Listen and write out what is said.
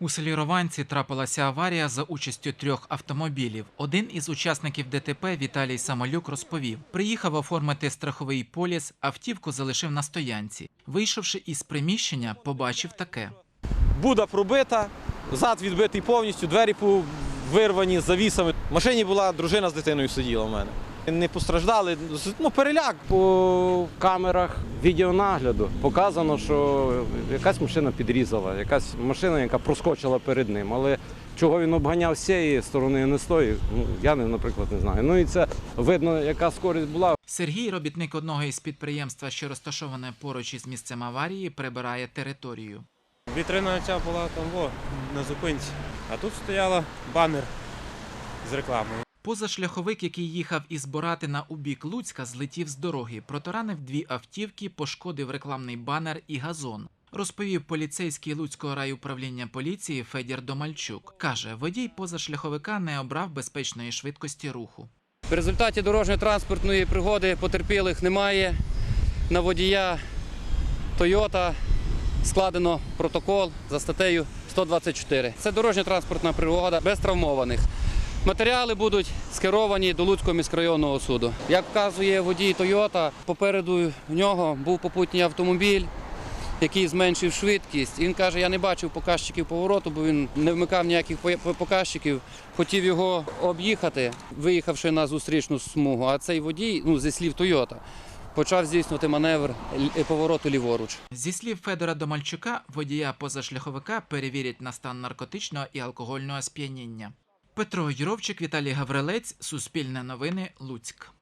У селі Рованці трапилася аварія за участю трьох автомобілів. Один із учасників ДТП Віталій Самолюк розповів: приїхав оформити страховий поліс, автівку залишив на стоянці. Вийшовши із приміщення, побачив таке. Буда пробита, зад відбитий повністю, двері вирвані завісами. В машині була дружина з дитиною сиділа в мене. Не постраждали, ну переляк. По камерах відеонагляду показано, що якась машина підрізала, якась машина, яка проскочила перед ним. Але чого він обганяв з цієї сторони, не з тої, ну я не, наприклад, не знаю. Ну і це видно, яка скорість була. Сергій, робітник одного із підприємства, що розташоване поруч із місцем аварії, прибирає територію. Вітрина ця була там во, на зупинці. А тут стояла банер з рекламою. Позашляховик, який їхав із Боратина у бік Луцька, злетів з дороги, протаранив дві автівки, пошкодив рекламний банер і газон. Розповів поліцейський Луцького райуправління поліції Федір Домальчук. Каже, водій позашляховика не обрав безпечної швидкості руху. В результаті дорожньо-транспортної пригоди потерпілих немає. На водія Toyota складено протокол за статтею 124. Це дорожньо-транспортна пригода без травмованих. Матеріали будуть скеровані до Луцького міськрайонного суду. Як вказує водій Toyota, попереду нього був попутній автомобіль, який зменшив швидкість. Він каже, я не бачив показчиків повороту, бо він не вмикав ніяких показчиків. Хотів його об'їхати, виїхавши на зустрічну смугу. А цей водій, ну зі слів Toyota, почав здійснювати маневр повороту ліворуч. Зі слів Федора Домальчука, водія позашляховика перевірять на стан наркотичного і алкогольного сп'яніння. Петро Юровчик, Віталій Гаврилець, Суспільне новини, Луцьк.